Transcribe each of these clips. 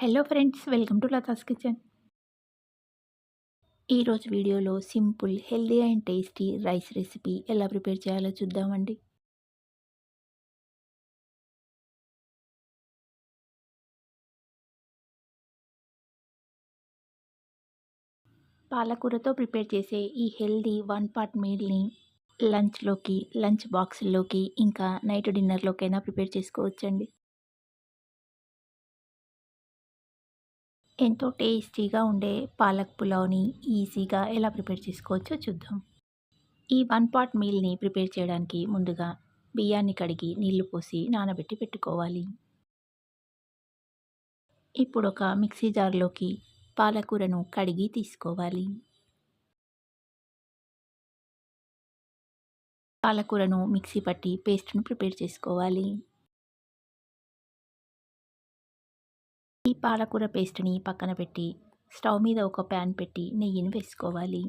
Hello friends welcome to Latha's kitchen ఈరోజు వీడియోలో simple healthy and tasty rice recipe ఎలా prepare చేయాలో చూద్దామండి. పాలకూరతో ప్రిపేర్ చేసే ఈ హెల్దీ వన్ పార్ట్ మీల్ని లంచ్లోకి లంచ్ బాక్స్లోకి ఇంకా నైట్ డిన్నర్లోకైనా ప్రిపేర్ చేసుకోవచ్చండి. ఎంతో టేస్టీగా ఉండే పాలక్ పులావ్ని ఈజీగా ఎలా ప్రిపేర్ చేసుకోవచ్చో చూద్దాం. ఈ వన్ పాట్ మీల్ని ప్రిపేర్ చేయడానికి ముందుగా బియ్యాన్ని కడిగి నీళ్ళు పోసి నానబెట్టి పెట్టుకోవాలి. ఇప్పుడు ఒక మిక్సీ జార్లోకి పాలకూరను కడిగి తీసుకోవాలి. పాలకూరను మిక్సీ పట్టి పేస్ట్ను ప్రిపేర్ చేసుకోవాలి. ఈ పాలకూర పేస్ట్ని పక్కన పెట్టి స్టవ్ మీద ఒక ప్యాన్ పెట్టి నెయ్యిని వేసుకోవాలి.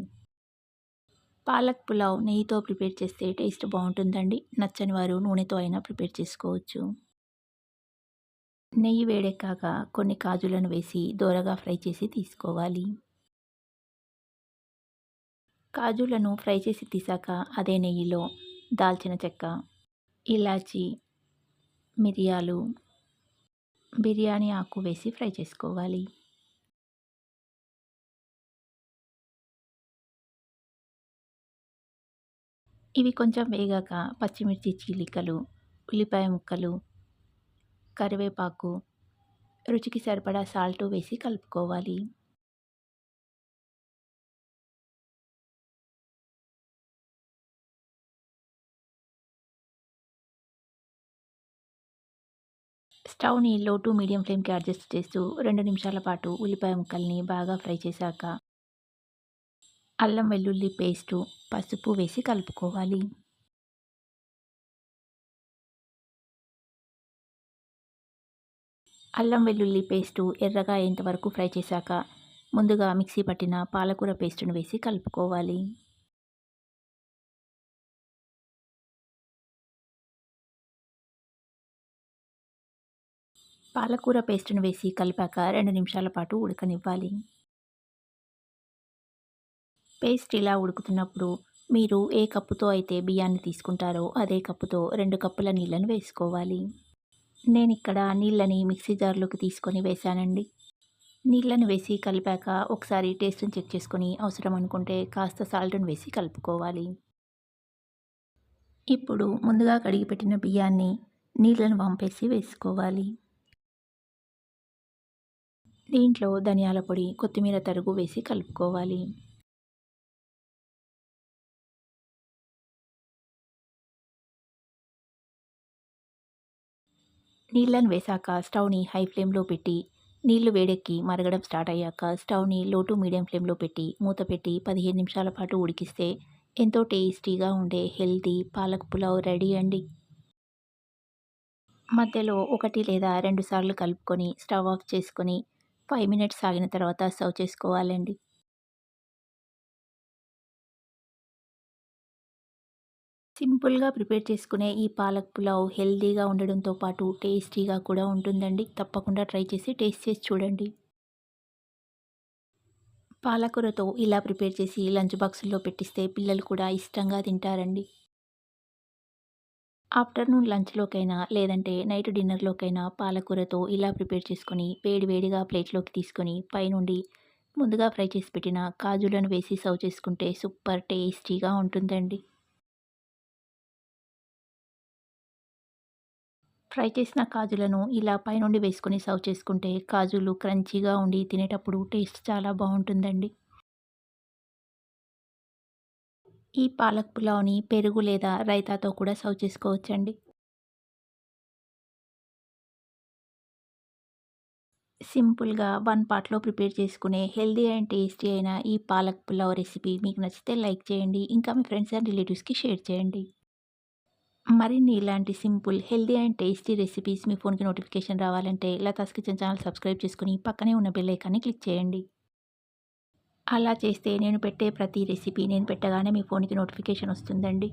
పాలక్ పులావ్ నెయ్యితో ప్రిపేర్ చేస్తే టేస్ట్ బాగుంటుందండి. నచ్చని వారు నూనెతో అయినా ప్రిపేర్ చేసుకోవచ్చు. నెయ్యి వేడెక్కాక కొన్ని కాజులను వేసి దోరగా ఫ్రై చేసి తీసుకోవాలి. కాజులను ఫ్రై చేసి తీసాక అదే నెయ్యిలో దాల్చిన చెక్క ఇలాచి మిరియాలు బిర్యానీ ఆకు వేసి ఫ్రై చేసుకోవాలి. ఇవి కొంచెం వేగాక పచ్చిమిర్చి చీలికలు ఉల్లిపాయ ముక్కలు కరివేపాకు రుచికి సరిపడా సాల్ట్ వేసి కలుపుకోవాలి. స్టవ్ని లో టు మీడియం ఫ్లేమ్కి అడ్జస్ట్ చేస్తూ రెండు నిమిషాల పాటు ఉల్లిపాయ ముక్కల్ని బాగా ఫ్రై చేశాక అల్లం వెల్లుల్లి పేస్టు పసుపు వేసి కలుపుకోవాలి. అల్లం వెల్లుల్లి పేస్టు ఎర్రగా అయ్యేంతవరకు ఫ్రై చేశాక ముందుగా మిక్సీ పట్టిన పాలకూర పేస్టును వేసి కలుపుకోవాలి. పాలకూర పేస్ట్ను వేసి కలిపాక రెండు నిమిషాల పాటు ఉడకనివ్వాలి. పేస్ట్ ఇలా ఉడుకుతున్నప్పుడు మీరు ఏ కప్పుతో అయితే బియ్యాన్ని తీసుకుంటారో అదే కప్పుతో రెండు కప్పుల నీళ్ళను వేసుకోవాలి. నేను ఇక్కడ నీళ్ళని మిక్సీ జార్లోకి తీసుకొని వేశానండి. నీళ్ళను వేసి కలిపాక ఒకసారి టేస్ట్ని చెక్ చేసుకొని అవసరం అనుకుంటే కాస్త సాల్ట్ని వేసి కలుపుకోవాలి. ఇప్పుడు ముందుగా కడిగి పెట్టిన బియ్యాన్ని నీళ్ళను వంపేసి వేసుకోవాలి. దీంట్లో ధనియాల పొడి కొత్తిమీర తరుగు వేసి కలుపుకోవాలి. నీళ్ళను వేశాక స్టవ్ని హై ఫ్లేమ్లో పెట్టి నీళ్ళు వేడెక్కి మరగడం స్టార్ట్ అయ్యాక స్టవ్ని లో టు మీడియం ఫ్లేమ్లో పెట్టి మూత పెట్టి పదిహేను నిమిషాల పాటు ఉడికిస్తే ఎంతో టేస్టీగా ఉండే హెల్తీ పాలక్ పులావ్ రెడీ అండి. మధ్యలో ఒకటి లేదా రెండు సార్లు కలుపుకొని స్టవ్ ఆఫ్ చేసుకొని ఫైవ్ మినిట్స్ ఆగిన తర్వాత సర్వ్ చేసుకోవాలండి. సింపుల్గా ప్రిపేర్ చేసుకునే ఈ పాలక్ పులావ్ హెల్తీగా ఉండడంతో పాటు టేస్టీగా కూడా ఉంటుందండి. తప్పకుండా ట్రై చేసి టేస్ట్ చేసి చూడండి. పాలకూరతో ఇలా ప్రిపేర్ చేసి లంచ్ బాక్సుల్లో పెట్టిస్తే పిల్లలు కూడా ఇష్టంగా తింటారండి. ఆఫ్టర్నూన్ లంచ్లోకైనా లేదంటే నైట్ డిన్నర్లోకైనా పాలకూరతో ఇలా ప్రిపేర్ చేసుకొని వేడి వేడిగా ప్లేట్లోకి తీసుకొని పైనుండి ముందుగా ఫ్రై చేసి పెట్టిన కాజులను వేసి సర్వ్ చేసుకుంటే సూపర్ టేస్టీగా ఉంటుందండి. ఫ్రై చేసిన కాజులను ఇలా పైనుండి వేసుకొని సర్వ్ చేసుకుంటే కాజులు క్రంచీగా ఉండి తినేటప్పుడు టేస్ట్ చాలా బాగుంటుందండి. ఈ పాలక్ పులావ్ని పెరుగు లేదా రైతాతో కూడా సర్వ్ చేసుకోవచ్చండి. సింపుల్గా వన్ పాట్లో ప్రిపేర్ చేసుకునే హెల్దీ అండ్ టేస్టీ అయిన ఈ పాలక్ పులావ్ రెసిపీ మీకు నచ్చితే లైక్ చేయండి ఇంకా మీ ఫ్రెండ్స్ అండ్ రిలేటివ్స్కి షేర్ చేయండి. మరిన్ని ఇలాంటి simple healthy and tasty recipes మీ ఫోన్కి నోటిఫికేషన్ రావాలంటే లతాస్ కిచెన్ ఛానల్ సబ్స్క్రైబ్ చేసుకుని పక్కనే ఉన్న బెల్ ఐకాన్ని క్లిక్ చేయండి. అలా చేస్తే నేను పెట్టే ప్రతి రెసిపీ నేను పెట్టగానే మీ ఫోన్కి నోటిఫికేషన్ వస్తుందండి.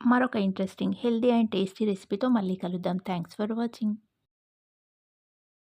మరొక ఇంట్రెస్టింగ్ హెల్దీ అండ్ టేస్టీ రెసిపీతో మళ్ళీ కలుద్దాం. Thanks for watching.